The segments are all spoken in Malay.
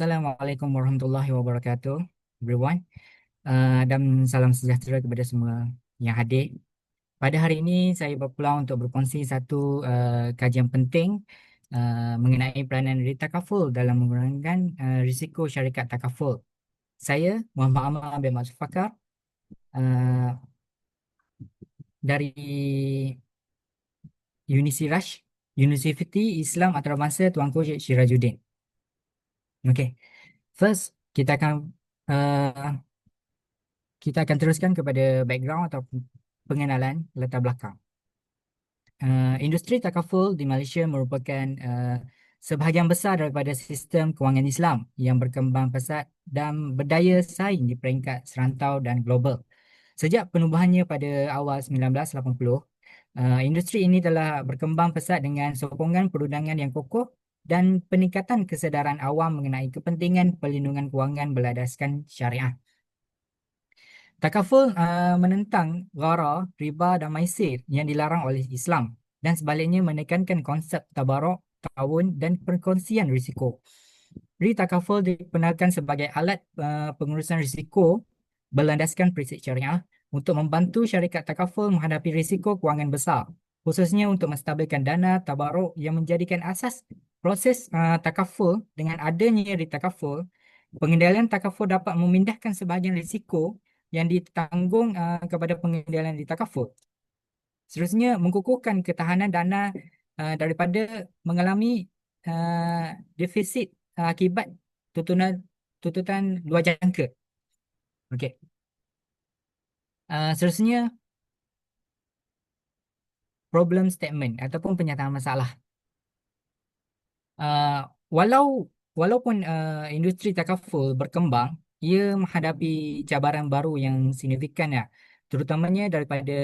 Assalamualaikum warahmatullahi wabarakatuh, everyone. Uh, dan salam sejahtera kepada semua yang hadir. Pada hari ini, saya berpeluang untuk berkongsi satu uh, kajian penting uh, mengenai peranan rita takaful dalam mengurangkan uh, risiko syarikat takaful. Saya, Muhammad Amal bin Maksud Fakar, uh, dari Unisirash, University Islam Antarabangsa Tuanku Syed Syirajuddin. Okay. First, kita akan uh, kita akan teruskan kepada background atau pengenalan latar belakang. Uh, industri takaful di Malaysia merupakan uh, sebahagian besar daripada sistem kewangan Islam yang berkembang pesat dan berdaya saing di peringkat serantau dan global. Sejak penubuhannya pada awal 1980, uh, industri ini telah berkembang pesat dengan sokongan perundangan yang kokoh dan peningkatan kesedaran awam mengenai kepentingan perlindungan kewangan berladaskan syariah. Takaful uh, menentang ghara, riba dan maisir yang dilarang oleh Islam dan sebaliknya menekankan konsep tabarok, ta'awun dan perkongsian risiko. Ri takaful diperkenalkan sebagai alat uh, pengurusan risiko berlandaskan prinsip syariah untuk membantu syarikat takaful menghadapi risiko kewangan besar khususnya untuk menstabilkan dana tabaruk yang menjadikan asas proses uh, takaful dengan adanya di takaful pengendalian takaful dapat memindahkan sebahagian risiko yang ditanggung uh, kepada pengendalian di takaful. Seterusnya mengukuhkan ketahanan dana uh, daripada mengalami uh, defisit uh, akibat tutunan tututan dua jangka. Okey. Uh, seterusnya problem statement ataupun pernyataan masalah. Uh, walau walaupun uh, industri takaful berkembang, ia menghadapi cabaran baru yang signifikan ya, terutamanya daripada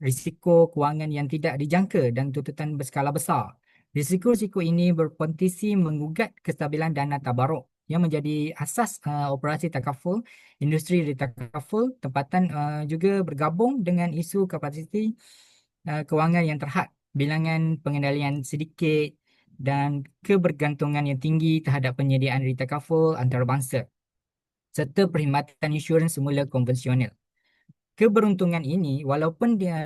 risiko kewangan yang tidak dijangka dan tuntutan berskala besar. Risiko-risiko ini berpotensi mengugat kestabilan dana tabaruk yang menjadi asas uh, operasi takaful. Industri di takaful tempatan uh, juga bergabung dengan isu kapasiti uh, kewangan yang terhad, bilangan pengendalian sedikit dan kebergantungan yang tinggi terhadap penyediaan retail kaful antarabangsa serta perkhidmatan insurans semula konvensional. Keberuntungan ini walaupun dia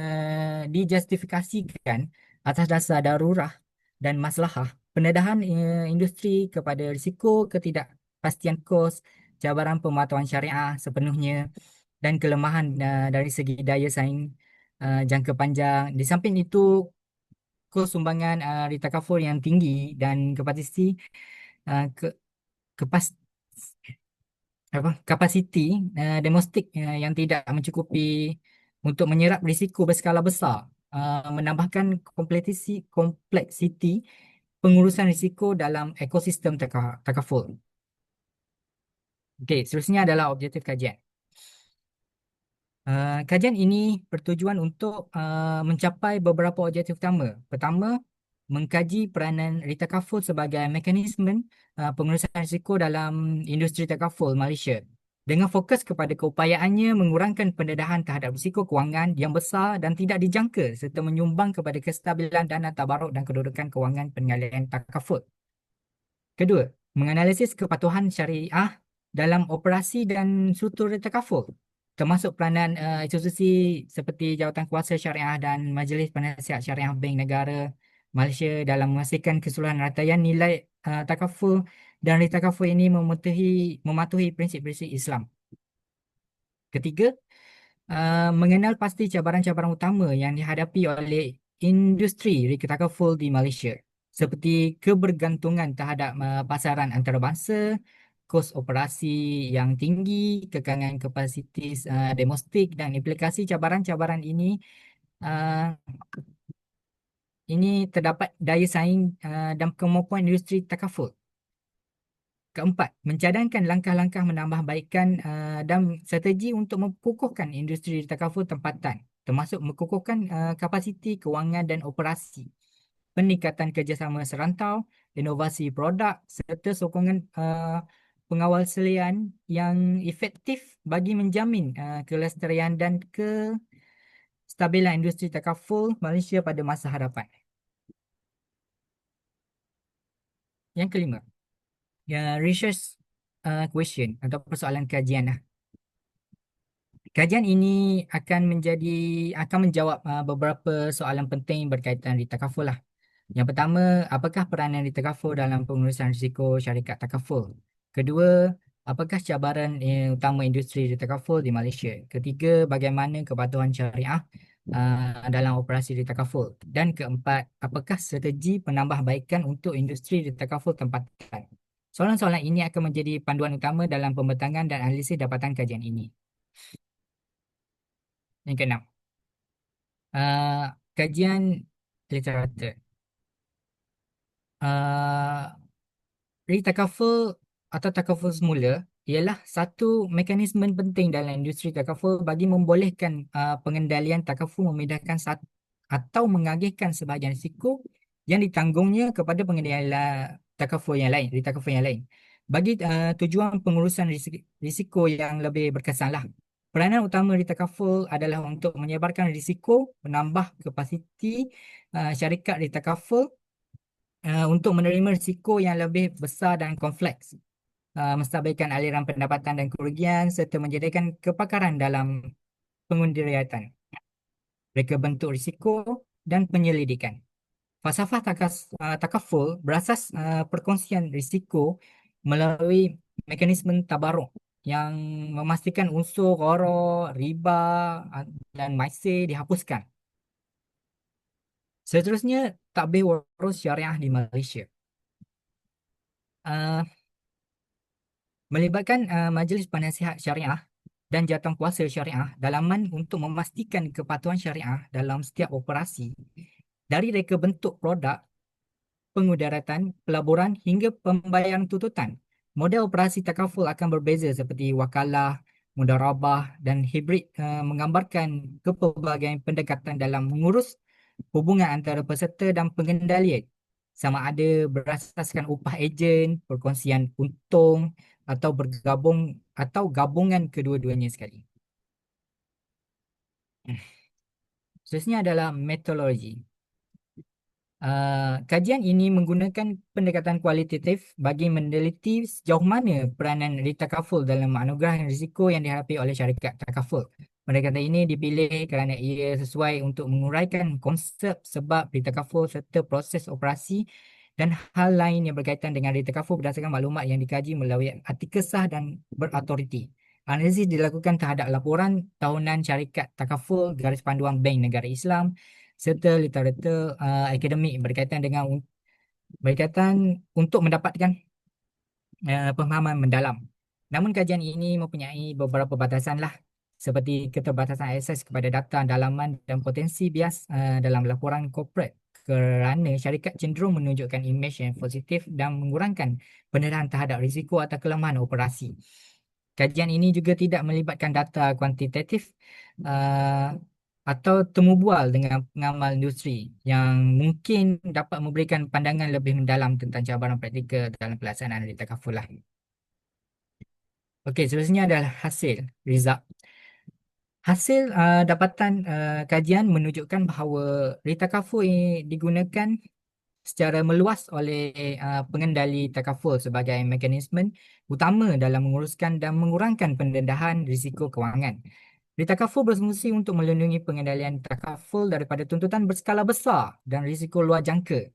dijustifikasikan atas dasar darurah dan maslahah, pendedahan uh, industri kepada risiko ketidakpastian kos, cabaran pematuhan syariah sepenuhnya dan kelemahan uh, dari segi daya saing uh, jangka panjang. Di samping itu, kos sumbangan uh, rita kafur yang tinggi dan kapasiti uh, ke kepas apa kapasiti uh, domestik uh, yang tidak mencukupi untuk menyerap risiko berskala besar uh, menambahkan kompleksiti kompleksiti pengurusan risiko dalam ekosistem takaful. Okey, seterusnya adalah objektif kajian. Uh, kajian ini bertujuan untuk uh, mencapai beberapa objektif utama. Pertama, mengkaji peranan rita kaful sebagai mekanisme uh, pengurusan risiko dalam industri takaful Malaysia dengan fokus kepada keupayaannya mengurangkan pendedahan terhadap risiko kewangan yang besar dan tidak dijangka serta menyumbang kepada kestabilan dana tabaruk dan kedudukan kewangan pengendalian takaful. Kedua, menganalisis kepatuhan syariah dalam operasi dan struktur takaful termasuk peranan uh, institusi seperti Jawatan Kuasa Syariah dan Majlis Penasihat Syariah Bank Negara Malaysia dalam memastikan keseluruhan rataian nilai uh, takaful dan ritakaful ini mematuhi, mematuhi prinsip-prinsip Islam. Ketiga, uh, mengenal pasti cabaran-cabaran utama yang dihadapi oleh industri ritakaful di Malaysia seperti kebergantungan terhadap uh, pasaran antarabangsa, kos operasi yang tinggi, kekangan kapasitis uh, domestik dan implikasi cabaran-cabaran ini uh, ini terdapat daya saing uh, dan kemampuan industri takaful. Keempat, mencadangkan langkah-langkah menambahbaikkan uh, dan strategi untuk mengukuhkan industri takaful tempatan termasuk mengukuhkan uh, kapasiti kewangan dan operasi peningkatan kerjasama serantau, inovasi produk serta sokongan uh, pengawal selian yang efektif bagi menjamin uh, kelestarian dan kestabilan industri takaful Malaysia pada masa hadapan. Yang kelima, ya, research uh, question atau persoalan kajian lah. Kajian ini akan menjadi akan menjawab uh, beberapa soalan penting berkaitan di takaful lah. Yang pertama, apakah peranan di takaful dalam pengurusan risiko syarikat takaful? Kedua, apakah cabaran eh, utama industri di takaful di Malaysia? Ketiga, bagaimana kepatuhan syariah uh, dalam operasi di takaful? Dan keempat, apakah strategi penambahbaikan untuk industri di takaful tempatan? Soalan-soalan ini akan menjadi panduan utama dalam pembentangan dan analisis dapatan kajian ini. Yang keenam, uh, kajian literatur. Uh, Retakaful atau takaful semula ialah satu mekanisme penting dalam industri takaful bagi membolehkan uh, pengendalian takaful memindahkan sat- atau mengagihkan sebahagian risiko yang ditanggungnya kepada pengendalian takaful yang lain, di takaful yang lain. Bagi uh, tujuan pengurusan risiko yang lebih berkesan lah. Peranan utama di takaful adalah untuk menyebarkan risiko, menambah kapasiti uh, syarikat di takaful uh, untuk menerima risiko yang lebih besar dan kompleks. Uh, menstabilkan aliran pendapatan dan kerugian serta menjadikan kepakaran dalam pengundiriatan. Mereka bentuk risiko dan penyelidikan. Falsafah takas, uh, takaful berasas uh, perkongsian risiko melalui mekanisme tabaruk yang memastikan unsur gharar, riba uh, dan maisir dihapuskan. Seterusnya, takbir warus syariah di Malaysia. Uh, melibatkan uh, Majlis Penasihat Syariah dan Jatuh Kuasa Syariah dalaman untuk memastikan kepatuhan syariah dalam setiap operasi dari reka bentuk produk, pengudaratan, pelaburan hingga pembayaran tututan. Model operasi takaful akan berbeza seperti wakalah, mudarabah dan hibrid uh, menggambarkan kepelbagaian pendekatan dalam mengurus hubungan antara peserta dan pengendalian sama ada berasaskan upah ejen, perkongsian untung atau bergabung atau gabungan kedua-duanya sekali. Seterusnya adalah metodologi. Uh, kajian ini menggunakan pendekatan kualitatif bagi meneliti sejauh mana peranan ritakaful dalam anugerah risiko yang dihadapi oleh syarikat takaful. Pendekatan ini dipilih kerana ia sesuai untuk menguraikan konsep sebab ritakaful serta proses operasi dan hal lain yang berkaitan dengan ritakaful berdasarkan maklumat yang dikaji melalui artikel sah dan berautoriti. Analisis dilakukan terhadap laporan tahunan syarikat takaful garis panduan Bank Negara Islam serta literatur uh, akademik berkaitan dengan berkaitan untuk mendapatkan uh, pemahaman mendalam. Namun kajian ini mempunyai beberapa batasan lah seperti keterbatasan akses kepada data dalaman dan potensi bias uh, dalam laporan corporate kerana syarikat cenderung menunjukkan imej yang positif dan mengurangkan pendedahan terhadap risiko atau kelemahan operasi. Kajian ini juga tidak melibatkan data kuantitatif uh, atau temu bual dengan pengamal industri yang mungkin dapat memberikan pandangan lebih mendalam tentang cabaran praktikal dalam pelaksanaan data kafulah. Okey, seterusnya adalah hasil, result. Hasil uh, dapatan uh, kajian menunjukkan bahawa Rita ini digunakan secara meluas oleh uh, pengendali takaful sebagai mekanisme utama dalam menguruskan dan mengurangkan pendedahan risiko kewangan. Ditakaful berfungsi untuk melindungi pengendalian takaful daripada tuntutan berskala besar dan risiko luar jangka.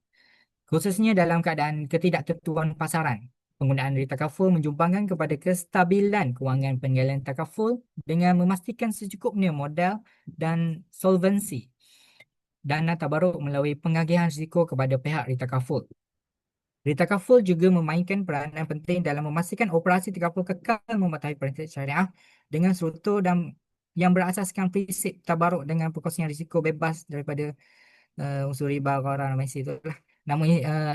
Khususnya dalam keadaan ketidaktentuan pasaran. Penggunaan ritakaful menjumpangkan kepada kestabilan kewangan pengendalian takaful dengan memastikan secukupnya modal dan solvensi dana tabaruk melalui pengagihan risiko kepada pihak ritakaful. Ritakaful juga memainkan peranan penting dalam memastikan operasi takaful kekal mematuhi prinsip syariah dengan struktur dan yang berasaskan prinsip tabaruk dengan perkongsian risiko bebas daripada uh, unsur riba masih itu lah. Namun uh,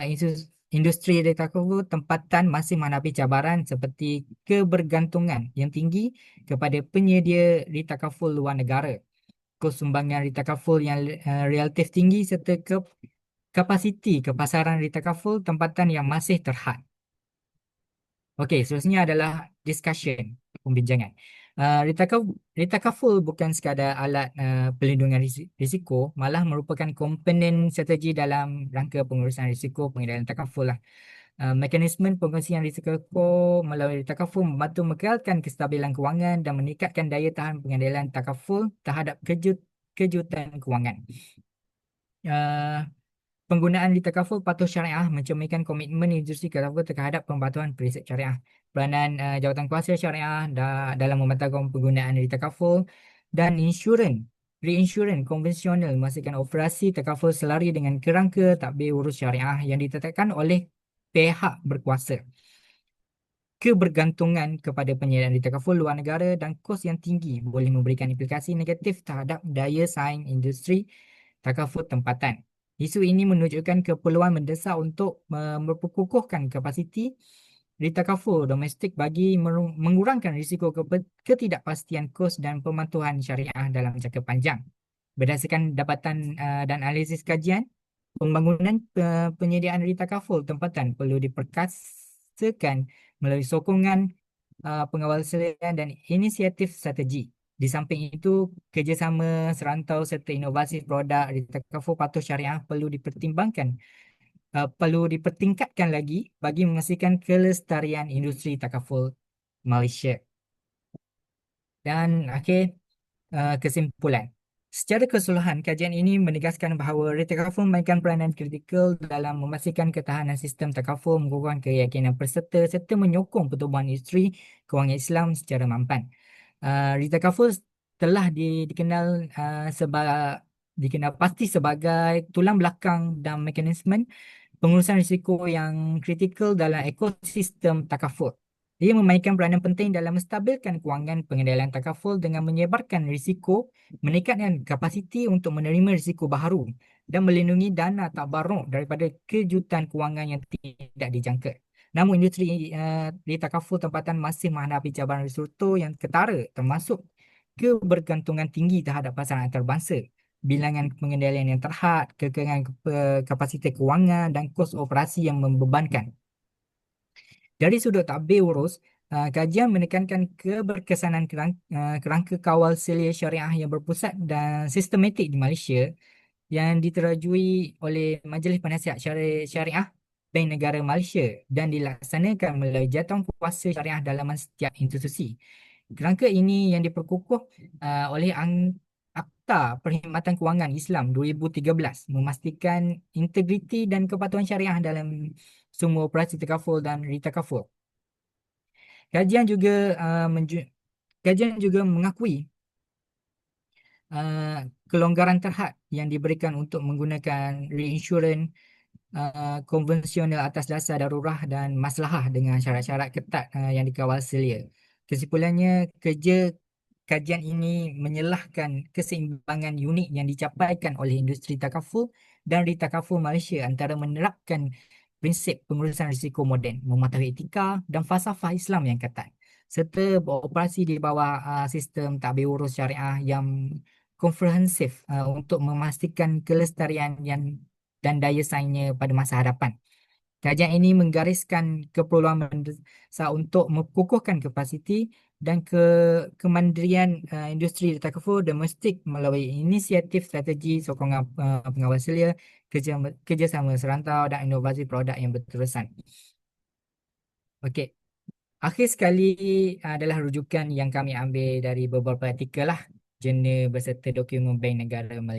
industri data tempatan masih menghadapi cabaran seperti kebergantungan yang tinggi kepada penyedia data kaful luar negara. Kesumbangan data kaful yang uh, relatif tinggi serta ke kapasiti kepasaran data kaful tempatan yang masih terhad. Okey, seterusnya adalah discussion, pembincangan. Uh, Ritakaful bukan sekadar alat uh, pelindungan risiko, malah merupakan komponen strategi dalam rangka pengurusan risiko pengendalian takaful lah. Uh, mekanisme pengungsian risiko melalui takaful membantu mengekalkan kestabilan kewangan dan meningkatkan daya tahan pengendalian takaful terhadap kejut, kejutan kewangan. Uh, penggunaan di patuh syariah mencerminkan komitmen industri takaful terhadap pembantuan prinsip syariah. Peranan uh, jawatan kuasa syariah da, dalam memantaukan penggunaan di takaful dan insurans Reinsurans konvensional memastikan operasi takaful selari dengan kerangka takbir urus syariah yang ditetapkan oleh pihak berkuasa. Kebergantungan kepada penyediaan di takaful luar negara dan kos yang tinggi boleh memberikan implikasi negatif terhadap daya saing industri takaful tempatan. Isu ini menunjukkan keperluan mendesak untuk memperkukuhkan kapasiti di takaful domestik bagi mengurangkan risiko ketidakpastian kos dan pematuhan syariah dalam jangka panjang. Berdasarkan dapatan uh, dan analisis kajian, pembangunan penyediaan rita kaful tempatan perlu diperkasakan melalui sokongan uh, pengawasan dan inisiatif strategi. Di samping itu, kerjasama serantau serta inovasi produk rita kaful patuh syariah perlu dipertimbangkan uh, perlu dipertingkatkan lagi bagi memastikan kelestarian industri takaful Malaysia. Dan akhir uh, kesimpulan. Secara keseluruhan, kajian ini menegaskan bahawa retakaful memainkan peranan kritikal dalam memastikan ketahanan sistem takaful, mengurangkan keyakinan peserta serta menyokong pertumbuhan industri kewangan Islam secara mampan. Uh, retakaful telah di, dikenal uh, sebagai dikenal pasti sebagai tulang belakang dan mekanisme pengurusan risiko yang kritikal dalam ekosistem takaful. Ia memainkan peranan penting dalam menstabilkan kewangan pengendalian takaful dengan menyebarkan risiko, meningkatkan kapasiti untuk menerima risiko baharu dan melindungi dana tabarruk daripada kejutan kewangan yang tidak dijangka. Namun industri uh, di takaful tempatan masih menghadapi cabaran risiko yang ketara termasuk kebergantungan tinggi terhadap pasaran antarabangsa, bilangan pengendalian yang terhad, kekurangan kapasiti kewangan dan kos operasi yang membebankan. Dari sudut tabir urus, uh, kajian menekankan keberkesanan uh, kerangka kawal selia syariah yang berpusat dan sistematik di Malaysia yang diterajui oleh Majlis Penasihat Syari Syariah Bank Negara Malaysia dan dilaksanakan melalui jatuh kuasa syariah dalam setiap institusi. Kerangka ini yang diperkukuh uh, oleh Akta Perkhidmatan Kewangan Islam 2013 memastikan integriti dan kepatuhan syariah dalam semua operasi takaful dan retakaful. Kajian juga uh, kajian juga mengakui uh, kelonggaran terhad yang diberikan untuk menggunakan reinsurans uh, konvensional atas dasar darurah dan maslahah dengan syarat-syarat ketat uh, yang dikawal selia. Kesimpulannya, kerja kajian ini menyelahkan keseimbangan unik yang dicapaikan oleh industri takaful dan ritakaful Malaysia antara menerapkan prinsip pengurusan risiko moden, mematuhi etika dan falsafah Islam yang ketat serta beroperasi di bawah uh, sistem takbir urus syariah yang komprehensif uh, untuk memastikan kelestarian yang dan daya saingnya pada masa hadapan. Kajian ini menggariskan keperluan mendesak untuk mengukuhkan kapasiti dan ke kemandirian uh, industri takaful domestik melalui inisiatif strategi sokongan uh, pengawas selia kerja, kerjasama serantau dan inovasi produk yang berterusan. Okey. Akhir sekali adalah rujukan yang kami ambil dari beberapa artikel lah jurnal berserta dokumen Bank Negara Malaysia.